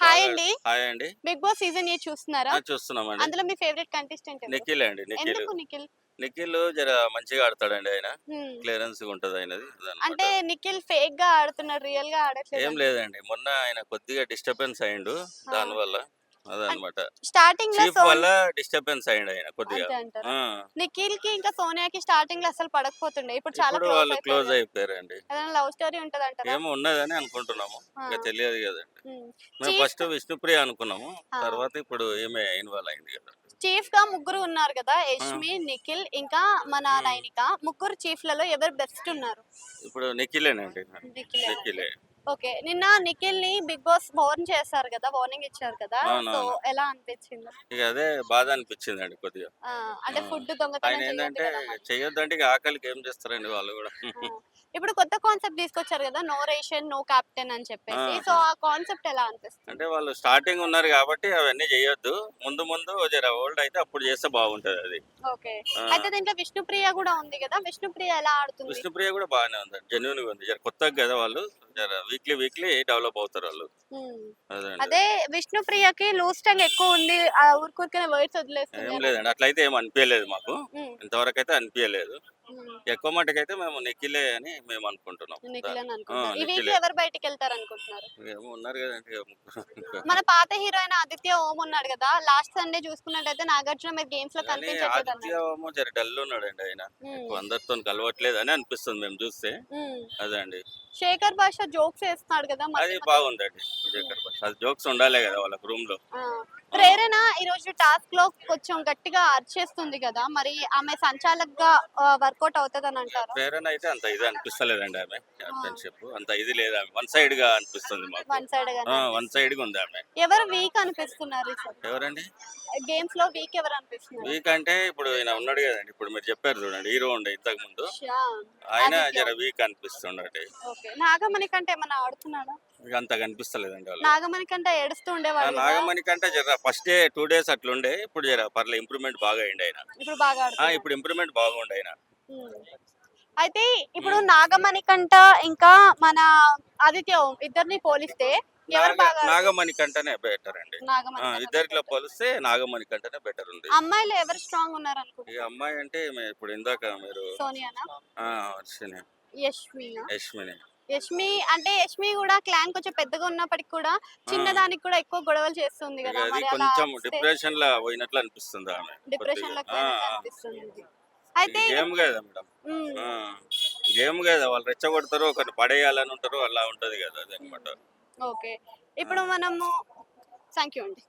Hi అండి. Hi అండి. Big boss season ఏ చూస్తున్నారా? చూస్తున్నామండి. అందులో మీ ఫేవరెట్ కంటెస్టెంట్ నిఖిల్ అండి నిఖిల్. నిఖిల్? నిఖిల్ జర మంచిగా ఆడతాడండి ఆయన. క్లియరెన్స్ ఉంటది ఆయనది అదనమాట. అంటే నిఖిల్ ఫేక్గా ఆడుతున్నాడు రియల్గా ఏం ఆడట్లేదు లేదండి. మొన్న ఆయన కొద్దిగా డిస్టర్బెన్స్ అయ్యిండు దాని వల్ల అదనమాట స్టార్టింగ్లో చీఫ్ వల్ల డిస్టర్బెన్స్ అయ్యిండు ఆయన కొద్దిగా. ఆ, నిఖిల్కి ఇంకా సోనియాకి స్టార్టింగ్లో అసలు పడకపోతుండే. ఇప్పుడు చాలా ఇప్పుడు వాళ్ళు క్లోజ్ అయిపోయారండి. ఏదైనా లవ్ స్టోరీ ఉంటది అంటారా ఏమో ఉన్నదని అనుకుంటున్నాము. ఆ. ఇంకా తెలియదు కదండి. మేము ఫస్ట్ విష్ణుప్రియ అనుకున్నాము. ఆ. తర్వాత ఇప్పుడు ఏమే ఇన్వాల్వ్ అయింది కదా. చీఫ్గా ముగ్గురు ఉన్నారు కదా. యష్మి నిఖిల్ ఇంకా మన. నైనిక. ముగ్గురు చీఫ్లలో ఎవరు బెస్ట్ ఉన్నారు? ఇప్పుడు నిఖిలేనండి. నిఖిల్. నిఖిలే. ఓకే నిన్న నిఖిల్ని బిగ్ బాస్ వార్న్ చేశారు కదా వార్నింగ్ ఇచ్చారు కదా. సో ఎలా అనిపించింది ఇక అదే బాధ అనిపించింది అండి కొద్దిగా అంటే. ఫుడ్ దొంగతనం ఏంటంటే చేయొద్దు ఇక ఆకలికి ఏం చేస్తారండి వాళ్ళు కూడా. ఇప్పుడు కొత్త కాన్సెప్ట్ తీసుకొచ్చారు కదా నో రేషన్ నో కెప్టెన్ అని చెప్పేసి. సో ఆ కాన్సెప్ట్ ఎలా అనిపిస్తుంది అంటే వాళ్ళు స్టార్టింగ్ ఉన్నారు కాబట్టి అవన్నీ చేయొద్దు ముందు ముందు జర ఓల్డ్ అయితే అప్పుడు చేస్తే బాగుంటది అది ఓకే. అయితే దీంట్లో విష్ణుప్రియ కూడా ఉంది కదా విష్ణుప్రియ ఎలా ఆడుతుంది విష్ణుప్రియ కూడా బాగానే ఉంది జెన్యున్గా ఉంది జర కొత్తగా కదా వాళ్ళు జర వీక్లీ వీక్లీ డెవలప్ అవుతారు వాళ్ళు. అదే విష్ణుప్రియకి లూజ్ టంగ్ ఎక్కువ ఉంది. ఆ ఊరికూరికనే వర్డ్స్ ఏం వదిలేస్తుంది లేదండి. అట్లయితే ఏం అనిపించలేదు మాకు. ఇంతవరకు అయితే అనిపించలేదు. ఎక్కువ మటుకైతే మేము నిఖిలే అని మేము అనుకుంటున్నాం. ఎవరు బయటికి వెళ్తారు అనుకుంటున్నారు? ఉన్నారు కదండి. మన పాత హీరోయిన్ ఆదిత్య ఓం ఉన్నాడు కదా లాస్ట్ సండే చూసుకున్నట్టయితే నాగార్జున మీద గేమ్స్లో ఆదిత్య ఏమో జర డల్ ఉన్నాడండి ఆయన. అందరితో కలవట్లేదు అని అనిపిస్తుంది మేము చూస్తే. ఉమ్. అదండి శేఖర్ భాష జోక్స్ వేస్తున్నాడు కదా అది. బాగుందండి విజయకర్ భాష అది జోక్స్ ఉండాలి కదా వాళ్ళకి రూమ్లో. ప్రేరణ ఈ రోజు టాస్క్లో కొంచెం గట్టిగా అర్చేస్తుంది కదా మరి ఆమె సంచాలక్గా వర్కౌట్ అవుతుంది అని అంటారు? ప్రేరణ అయితే అంత ఇది అనిపిస్తలేదండి ఆమె ఛాంపియన్షిప్ అంత ఇది లేదు ఆమె. వన్ సైడ్గా అనిపిస్తుంది మాకు. వన్ సైడ్గా వన్ సైడ్గా ఉంది ఆమె. ఎవరు వీక్ అనిపిస్తున్నారు ఎవరండి? గేమ్స్లో వీక్ ఎవరు అనిపిస్తున్నారు? వీక్ అంటే ఇప్పుడు ఈయన ఉన్నాడు కదండి. ఇప్పుడు మీరు చెప్పారు చూడండి హీరో ఉండే ఇంతకు ముందు. ఆయన. జర వీక్ అనిపిస్తుండటి. ఓకే. నాగమణి కంటే ఏమన్నా ఆడుతున్నాడా? ఇక అంత కనిపిస్తలేదండి వాళ్ళు. నాగమణి కంటే ఏడుస్తూ ఉండేవాడు కదా. నాగమణి కంటే జర ఫస్ట్ డే టూ డేస్ అట్లుండే ఇప్పుడు జర పర్లే ఇంప్రూవ్మెంట్ బాగా అయింది ఆయన. ఇప్పుడు బాగా ఆ, ఆడుతున్నాడు ఇప్పుడు ఇంప్రూవ్మెంట్ బాగుండే ఆయన. ఉమ్. అయితే ఇప్పుడు నాగమణి కంట ఇంకా మన ఆదిత్య ఓం ఇద్దరిని పోలిస్తే ఎవరు నాగ- బాగా నాగమణి కంటేనే బెటర్ అండి. నాగమణి ఇద్దరిలో better. పోలిస్తే నాగమణి కంటేనే బెటర్ ఉంది. అమ్మాయిలు ఎవరు స్ట్రాంగ్ ఉన్నారు అనుకుంటున్నారు ఇక అమ్మాయి అంటే మే- ఇప్పుడు ఇందాక మీరు సోనియానా? ఆ, యశ్మిని యష్మి అంటే యష్మి కూడా క్లాన్ కొంచెం పెద్దగా ఉన్నప్పటికి కూడా చిన్నదానికి కూడా ఎక్కువ గొడవలు చేస్తుంది కదా. అది మరి అలా కొంచెం డిప్రెషన్ లా పోయినట్లు అనిపిస్తుంది ఆమె డిప్రెషన్లో కొద్దిగా. ఆ, ఆ. అనిపిస్తుంది. అయితే గేమ్ కదా మేడం. ఉమ్, గేమ్ కదా వాళ్ళు రెచ్చగొడతారు ఒకరిని పడేయాలని ఉంటారు అలా ఉంటది కదా అది అనమాట ఓకే. ఇప్పుడు మనము థ్యాంక్ యూ అండి.